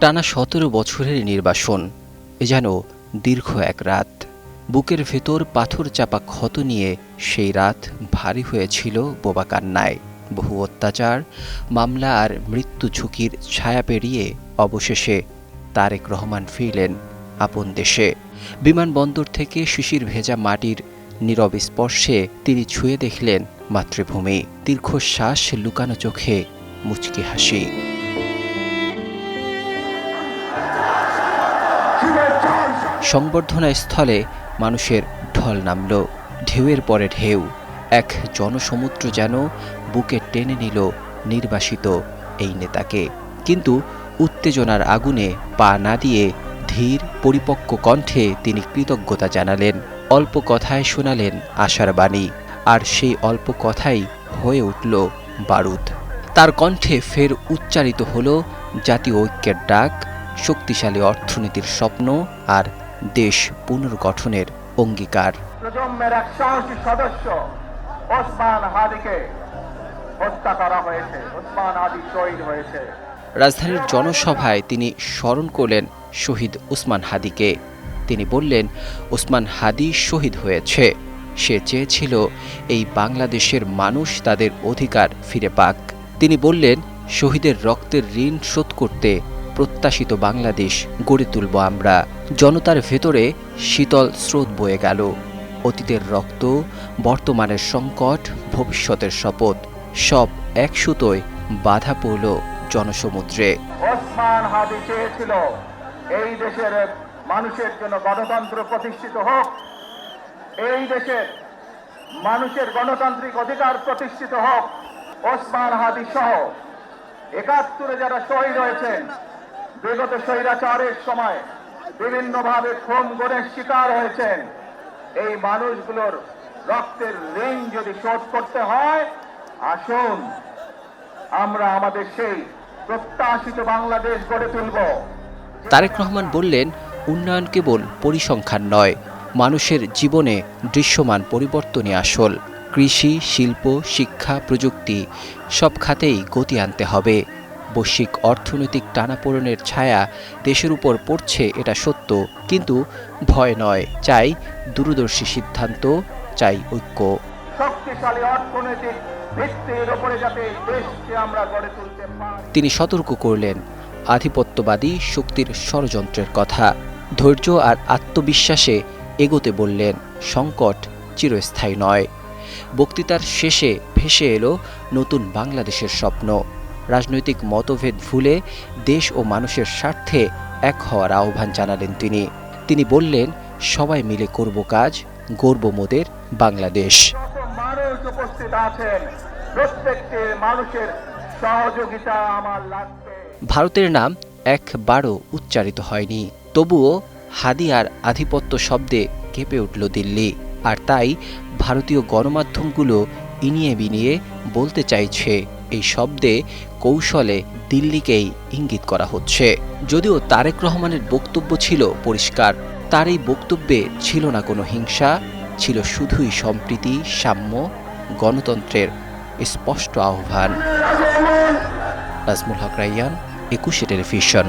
টানা সতেরো বছরের নির্বাসন, এ যেন দীর্ঘ এক রাত। বুকের ভেতর পাথর চাপা ক্ষত নিয়ে সেই রাত ভারী হয়েছিল বোবা কান্নায়। বহু অত্যাচার, মামলা আর মৃত্যু ঝুঁকির ছায়া পেরিয়ে অবশেষে তারেক রহমান ফিরলেন আপন দেশে। বিমানবন্দর থেকে শিশির ভেজা মাটির নীরব স্পর্শে তিনি ছুঁয়ে দেখলেন মাতৃভূমি। দীর্ঘশ্বাস লুকানো চোখে মুচকি হাসি। সংবর্ধনা স্থলে মানুষের ঢল নামল। ঢেউয়ের পরে ঢেউ, এক জনসমুদ্র যেন বুকে টেনে নিল নির্বাসিত এই নেতাকে। কিন্তু উত্তেজনার আগুনে পা না দিয়ে ধীর পরিপক্ক কণ্ঠে তিনি কৃতজ্ঞতা জানালেন। অল্প কথায় শোনালেন আশার বাণী, আর সেই অল্প কথাই হয়ে উঠল বারুদ। তার কণ্ঠে ফের উচ্চারিত হল জাতীয় ঐক্যের ডাক, শক্তিশালী অর্থনীতির স্বপ্ন আর দেশ পুনর্গঠনের অঙ্গীকার। প্রজন্মের এক সাহসী সদস্য ওসমান হাদিকে হত্যা করা হয়েছে। ওসমান হাদি শহীদ হয়েছে। রাজধানীর জনসভায় তিনি স্মরণ করলেন শহীদ উসমান হাদিকে। তিনি বললেন ওসমান হাদি শহীদ হয়েছে। সে চেয়েছিল এই বাংলাদেশের মানুষ তাদের অধিকার ফিরে পাক। তিনি বললেন শহীদের রক্তের ঋণ শোধ করতে প্রত্যাশিত বাংলাদেশ গড়ে তুলব আমরা। জনতার ভেতরে শীতল স্রোত বয়ে গেল। অতীতের রক্ত, বর্তমানের সংকট, ভবিষ্যতের শপথ, সব এক সুতোয় বাধা পড়ল জনসমুদ্রে। এই দেশের মানুষের জন্য গণতন্ত্র প্রতিষ্ঠিত হোক, এই দেশের মানুষের গণতান্ত্রিক অধিকার প্রতিষ্ঠিত হোক, ওসমান হাদি সহ একাত্তরে যারা শহীদ হয়েছেন বিগত স্বৈরাচারের সময় বিভিন্নভাবে খুন গণের শিকার হয়েছেন। এই মানুষগুলোর রক্তের ঋণ যদি শোধ করতে হয়, আসুন, আমরা আমাদের সেই প্রত্যাশিত বাংলাদেশ গড়ে তুলব। তারেক রহমান বললেন, উন্নয়ন কেবল পরিসংখ্যান নয়, মানুষের জীবনে দৃশ্যমান পরিবর্তনই আসল। কৃষি, শিল্প, শিক্ষা, প্রযুক্তি, সব খাতেই গতি আনতে হবে। বৈশ্বিক অর্থনৈতিক টানাপোড়েনের ছায়া দেশের উপর পড়ছে এটা সত্য কিন্তু ভয় নয় চাই দূরদর্শী সিদ্ধান্ত চাই ঐক্য। শক্তিশালী অর্থনৈতিক ভিত্তির উপরে যাতে দেশকে আমরা গড়ে তুলতে পারি। তিনি সতর্ক করলেন আধিপত্যবাদী শক্তির ষড়যন্ত্রের কথা। ধৈর্য আর আত্মবিশ্বাসে এগোতে বললেন সংকট চিরস্থায়ী নয়। বক্তৃতার শেষে ভেসে এলো নতুন বাংলাদেশের স্বপ্ন। রাজনৈতিক মতভেদ ভুলে দেশ ও মানুষের স্বার্থে এক হওয়ার আহ্বান জানালেন তিনি। তিনি বললেন সবাই মিলে করব কাজ গর্ব মোদের বাংলাদেশ। মানুষ উপস্থিত আছেন প্রত্যেকটি মানুষের সহযোগিতা আমার লাগবে। ভারতের নাম একবারও উচ্চারিত হয়নি। তবুও হাদি আর আধিপত্য শব্দে কেঁপে উঠল দিল্লি। আর তাই ভারতীয় গণমাধ্যমগুলো ইনিয়ে বিনিয়ে বলতে চাইছে। এই শব্দে কৌশলে দিল্লিকেই ইঙ্গিত করা হচ্ছে। যদিও তারেক রহমানের বক্তব্য ছিল পরিষ্কার, তার এই বক্তব্যে ছিল না কোনো হিংসা, ছিল শুধুই সম্প্রীতি, সাম্য, গণতন্ত্রের স্পষ্ট আহ্বান। নাজমুল হক রাইয়ান, একুশে টেলিভিশন।